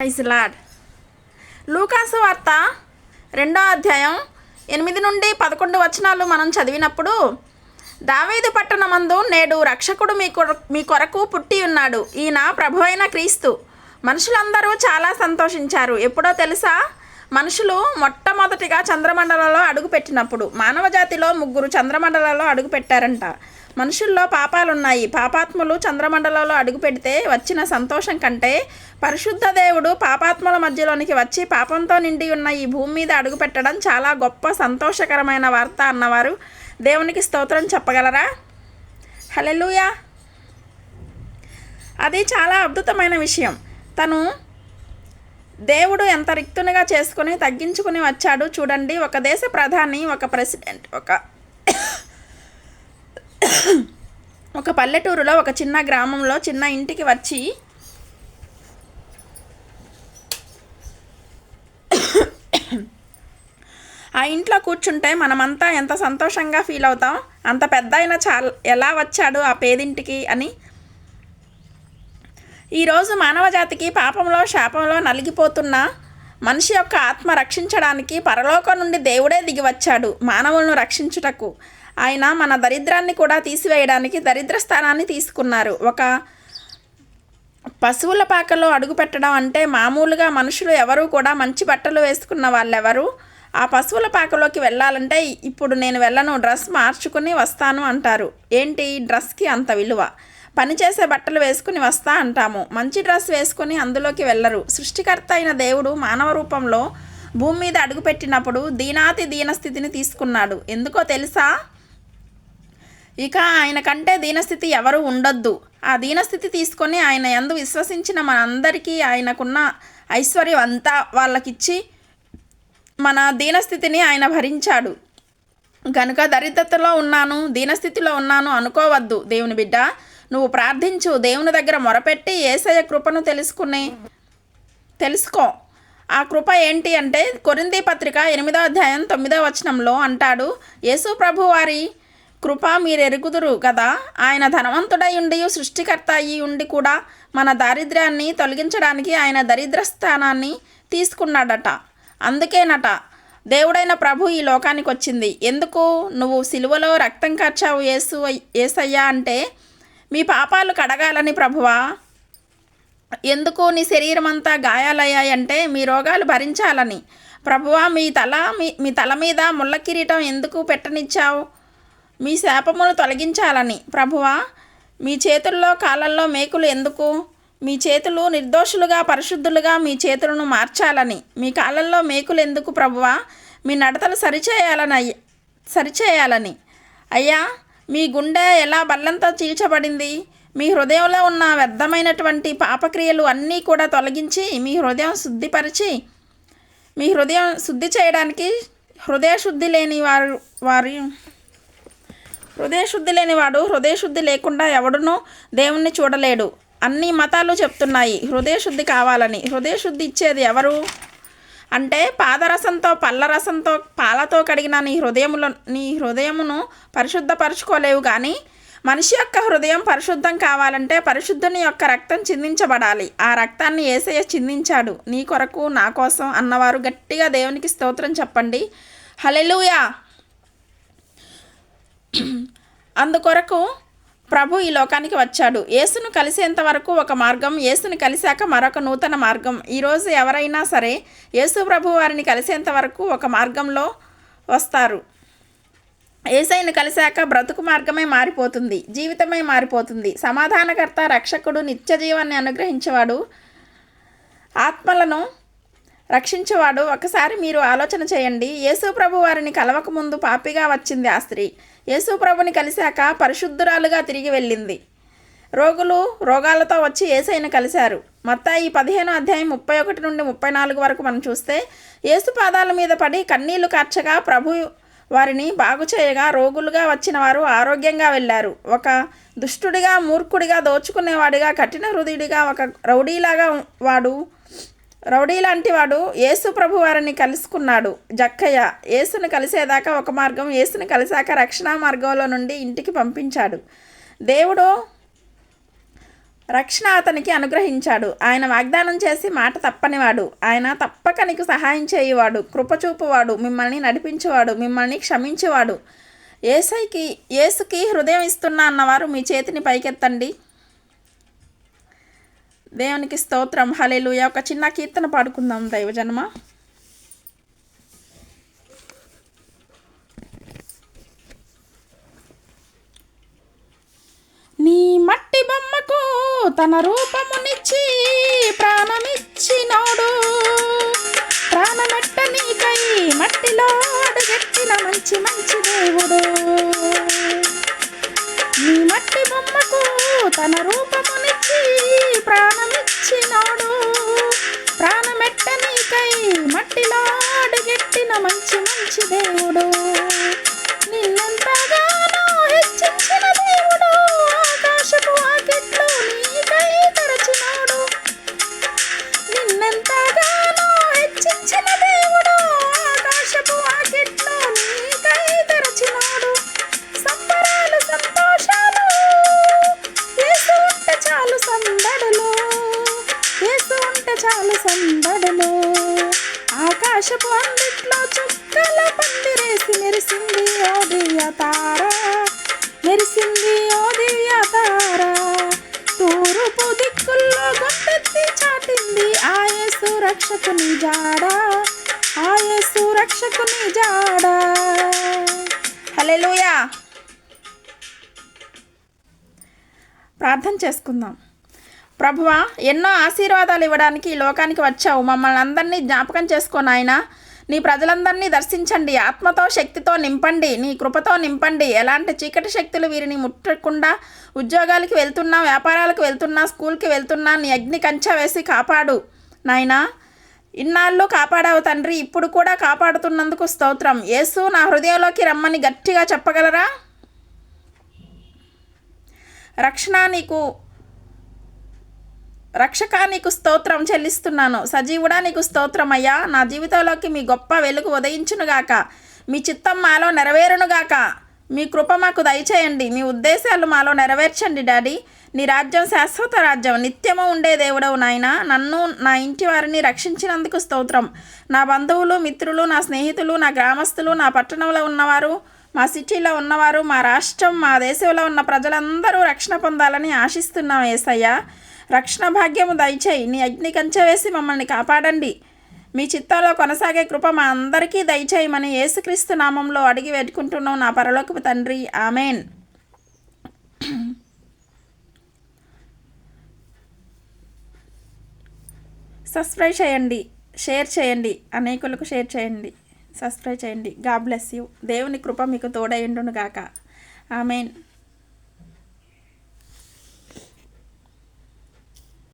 Praise లూకాసు వార్త రెండో అధ్యాయం ఎనిమిది నుండి పదకొండు వచనాలు మనం చదివినప్పుడు దావేది పట్టణమందు నేడు రక్షకుడు మీ మీ కొరకు పుట్టి ఉన్నాడు. ఈయన ప్రభు అయిన క్రీస్తు. మనుషులందరూ చాలా సంతోషించారు. ఎప్పుడో తెలుసా? మనుషులు మొట్టమొదటిగా చంద్రమండలంలో అడుగుపెట్టినప్పుడు మానవ జాతిలో ముగ్గురు చంద్రమండలంలో అడుగుపెట్టారంట. మనుషుల్లో పాపాలున్నాయి. పాపాత్ములు చంద్రమండలంలో అడుగుపెడితే వచ్చిన సంతోషం కంటే పరిశుద్ధ దేవుడు పాపాత్ముల మధ్యలోనికి వచ్చి పాపంతో నిండి ఉన్న ఈ భూమి మీద అడుగుపెట్టడం చాలా గొప్ప సంతోషకరమైన వార్త అన్నవారు. దేవునికి స్తోత్రం చెప్పగలరా? హలెలుయా అది చాలా అద్భుతమైన విషయం. తను దేవుడు ఎంత రిక్తునిగా చేసుకుని తగ్గించుకుని వచ్చాడు చూడండి. ఒక దేశ ప్రధాని ఒక ప్రెసిడెంట్ ఒక ఒక పల్లెటూరులో ఒక చిన్న గ్రామంలో చిన్న ఇంటికి వచ్చి ఆ ఇంట్లో కూర్చుంటే మనమంతా ఎంత సంతోషంగా ఫీల్ అవుతాం? అంత పెద్ద అయిన చాలా ఎలా వచ్చాడు ఆ పేదింటికి అని? ఈరోజు మానవజాతికి పాపంలో శాపంలో నలిగిపోతున్న మనిషి యొక్క ఆత్మ రక్షించడానికి పరలోకం నుండి దేవుడే దిగి వచ్చాడు మానవులను రక్షించుటకు. ఆయన మన దరిద్రాన్ని కూడా తీసివేయడానికి దరిద్ర స్థానాన్ని తీసుకున్నారు. ఒక పశువుల పాకలో అడుగు పెట్టడం అంటే మామూలుగా మనుషులు ఎవరూ కూడా మంచి బట్టలు వేసుకున్న వాళ్ళెవరు? ఆ పశువుల పాకలోకి వెళ్ళాలంటే ఇప్పుడు నేను వెళ్ళను డ్రెస్ మార్చుకుని వస్తాను అంటారు. ఏంటి? డ్రెస్కి అంత విలువ. పనిచేసే బట్టలు వేసుకుని వస్తా అంటాము. మంచి డ్రెస్ వేసుకుని అందులోకి వెళ్ళరు. సృష్టికర్త అయిన దేవుడు మానవ రూపంలో భూమి మీద అడుగుపెట్టినప్పుడు దీనాతి దీన స్థితిని తీసుకున్నాడు. ఎందుకో తెలుసా? ఇక ఆయన కంటే దీనస్థితి ఎవరు ఉండొద్దు. ఆ దీనస్థితి తీసుకొని ఆయన ఎందు విశ్వసించిన మనందరికీ ఆయనకున్న ఐశ్వర్యం అంతా వాళ్ళకిచ్చి మన దీనస్థితిని ఆయన భరించాడు. కనుక దరిద్రతలో ఉన్నాను దీనస్థితిలో ఉన్నాను అనుకోవద్దు. దేవుని బిడ్డ నువ్వు ప్రార్థించు దేవుని దగ్గర మొరపెట్టి ఏసయ కృపను తెలుసుకునే తెలుసుకో. ఆ కృప ఏంటి అంటే కొరింది పత్రిక ఎనిమిదో అధ్యాయం తొమ్మిదో వచనంలో అంటాడు యేసు ప్రభు వారి కృప మీరెరుగుదురు కదా. ఆయన ధనవంతుడై ఉండి సృష్టికర్త అయి ఉండి కూడా మన దారిద్ర్యాన్ని తొలగించడానికి ఆయన దరిద్ర స్థానాన్ని తీసుకున్నాడట. అందుకేనట దేవుడైన ప్రభు ఈ లోకానికి వచ్చింది ఎందుకు? నువ్వు సిలువలో రక్తం ఖర్చావు ఏసు ఏసయ్యా అంటే మీ పాపాలు కడగాలని ప్రభువా? ఎందుకు నీ శరీరం అంతా గాయాలయ్యాయంటే మీ రోగాలు భరించాలని? ప్రభువా మీ తల మీ మీ తల మీద ముళ్ళ కిరీటం ఎందుకు పెట్టనిచ్చావు? మీ శాపమును తొలగించాలని. ప్రభువా మీ చేతుల్లో కాలంలో మేకులు ఎందుకు? మీ చేతులు నిర్దోషులుగా పరిశుద్ధులుగా మీ చేతులను మార్చాలని. మీ కాలంలో మేకులు ఎందుకు ప్రభువా? మీ నడతలు సరిచేయాలని అయ్య సరిచేయాలని. అయ్యా మీ గుండె ఎలా బల్లంతో చీల్చబడింది? మీ హృదయంలో ఉన్న వ్యర్థమైనటువంటి పాపక్రియలు అన్నీ కూడా తొలగించి మీ హృదయం శుద్ధిపరిచి మీ హృదయం శుద్ధి చేయడానికి హృదయ శుద్ధి లేని వారు వారి హృదయశుద్ధి లేనివాడు హృదయశుద్ధి లేకుండా ఎవడునూ దేవుణ్ణి చూడలేడు. అన్ని మతాలు చెప్తున్నాయి హృదయశుద్ధి కావాలని. హృదయశుద్ధి ఇచ్చేది ఎవరు? అంటే పాదరసంతో పళ్ళరసంతో పాలతో కడిగిన నీ హృదయములో నీ హృదయమును పరిశుద్ధపరచుకోలేవు కానీ మనిషి యొక్క హృదయం పరిశుద్ధం కావాలంటే పరిశుద్ధుని యొక్క రక్తం చిందించబడాలి. ఆ రక్తాన్ని ఏసయ్య చిందించాడు. నీ కొరకు నా కోసం అన్నవారు గట్టిగా దేవునికి స్తోత్రం చెప్పండి. హలెలుయా అందుకొరకు ప్రభు ఈ లోకానికి వచ్చాడు. యేసును కలిసేంత వరకు ఒక మార్గం యేసును కలిశాక మరొక నూతన మార్గం. ఈరోజు ఎవరైనా సరే యేసు ప్రభు వారిని కలిసేంత వరకు ఒక మార్గంలో వస్తారు. ఏసైను కలిశాక బ్రతుకు మార్గమే మారిపోతుంది జీవితమే మారిపోతుంది. సమాధానకర్త రక్షకుడు నిత్య జీవాన్ని అనుగ్రహించేవాడు. ఆత్మలను రక్షించేవాడు. ఒకసారి మీరు ఆలోచన చేయండి. యేసుప్రభు వారిని కలవక ముందు పాపిగా వచ్చింది ఆ స్త్రీ. యేసుప్రభుని కలిశాక పరిశుద్ధురాలుగా తిరిగి వెళ్ళింది. రోగులు రోగాలతో వచ్చి ఏసైని కలిశారు. మొత్త ఈ పదిహేను అధ్యాయం ముప్పై ఒకటి నుండి ముప్పై నాలుగు వరకు మనం చూస్తే యేసు పాదాల మీద పడి కన్నీళ్ళు కార్చగా ప్రభు వారిని బాగు చేయగా రోగులుగా వచ్చిన వారు ఆరోగ్యంగా వెళ్ళారు. ఒక దుష్టుడిగా మూర్ఖుడిగా దోచుకునేవాడిగా కఠిన హృదయుడిగా ఒక రౌడీలాగా వాడు రౌడీ లాంటి వాడు యేసు ప్రభు వారిని కలుసుకున్నాడు. జక్కయ్య యేసును కలిసేదాకా ఒక మార్గం యేసును కలిశాక రక్షణ మార్గంలో నుండి ఇంటికి పంపించాడు. దేవుడు రక్షణ అతనికి అనుగ్రహించాడు. ఆయన వాగ్దానం చేసి మాట తప్పనివాడు. ఆయన తప్పక నీకు సహాయం చేయువాడు. కృపచూపువాడు మిమ్మల్ని నడిపించేవాడు. మిమ్మల్ని క్షమించేవాడు. ఏసైకి ఏసుకి హృదయం ఇస్తున్నా అన్నవారు మీ చేతిని పైకెత్తండి. దేవునికి స్తోత్రం. హలేలుయ ఒక చిన్న కీర్తన పాడుకుందాం దైవజన్మ. నీ మట్టి బొమ్మకు తన రూపమునిచ్చి ప్రాణమిచ్చినోడు. ప్రాణమెట్ట నీకై మట్టిలో అడుగెట్టిన మంచి మంచి దేవుడు. నీ మట్టి బొమ్మకు తన రూపమునిచ్చి ప్రాణమిచ్చినాడు. ప్రాణమెట్టనీకై మట్టిలో అడుగెట్టిన మంచి మంచి దేవుడు. నిన్నెంతగానో మెరిసింది ఓ దివ్య తార మెరిసింది ఓ దివ్య తార. దిక్కుల్లో గుండెత్తి చాటింది ఆయసు రక్షకుని జాడ ఆయసు రక్షకుని జాడ. హలెలుయా ప్రార్థన చేసుకుందాం. ప్రభువా ఎన్నో ఆశీర్వాదాలు ఇవ్వడానికి ఈ లోకానికి వచ్చావు. మమ్మల్ని అందరినీ జ్ఞాపకం చేసుకో నాయన. నీ ప్రజలందరినీ దర్శించండి. ఆత్మతో శక్తితో నింపండి. నీ కృపతో నింపండి. ఎలాంటి చీకటి శక్తులు వీరిని ముట్టకుండా ఉద్యోగాలకి వెళ్తున్నా వ్యాపారాలకు వెళ్తున్నా స్కూల్కి వెళ్తున్నా నీ అగ్ని కంచె వేసి కాపాడు. నాయనా ఇన్నాళ్ళు కాపాడావు తండ్రి. ఇప్పుడు కూడా కాపాడుతున్నందుకు స్తోత్రం. యేసు నా హృదయంలోకి రమ్మని గట్టిగా చెప్పగలరా? రక్షణ నీకు రక్షక నీకు స్తోత్రం చెల్లిస్తున్నాను. సజీవుడా నీకు స్తోత్రం అయ్యా. నా జీవితంలోకి మీ గొప్ప వెలుగు ఉదయించునుగాక మీ చిత్తం మాలో నెరవేరునుగాక మీ కృప మాకు దయచేయండి. మీ ఉద్దేశాలు మాలో నెరవేర్చండి డాడీ. నీ రాజ్యం శాశ్వత రాజ్యం. నిత్యము ఉండే దేవుడవు నాయన. నన్ను నా ఇంటి వారిని రక్షించినందుకు స్తోత్రం. నా బంధువులు మిత్రులు నా స్నేహితులు నా గ్రామస్తులు నా పట్టణంలో ఉన్నవారు మా సిటీలో ఉన్నవారు మా రాష్ట్రం మా దేశంలో ఉన్న ప్రజలందరూ రక్షణ పొందాలని ఆశిస్తున్నాం ఏసయ్యా. రక్షణ భాగ్యము దయచేయి. నీ అగ్ని కంచె వేసి మమ్మల్ని కాపాడండి. మీ చిత్తంలో కొనసాగే కృప మా అందరికీ దయచేయమని యేసుక్రీస్తు నామంలో అడిగి పెట్టుకుంటున్నాం నా పరలోకపు తండ్రి. ఆమెన్. సబ్స్క్రైబ్ చేయండి షేర్ చేయండి అనేకులకు షేర్ చేయండి సబ్స్క్రైబ్ చేయండి. గా బ్లెస్ యూ. దేవుని కృప మీకు తోడైండును గాక. ఆమెన్.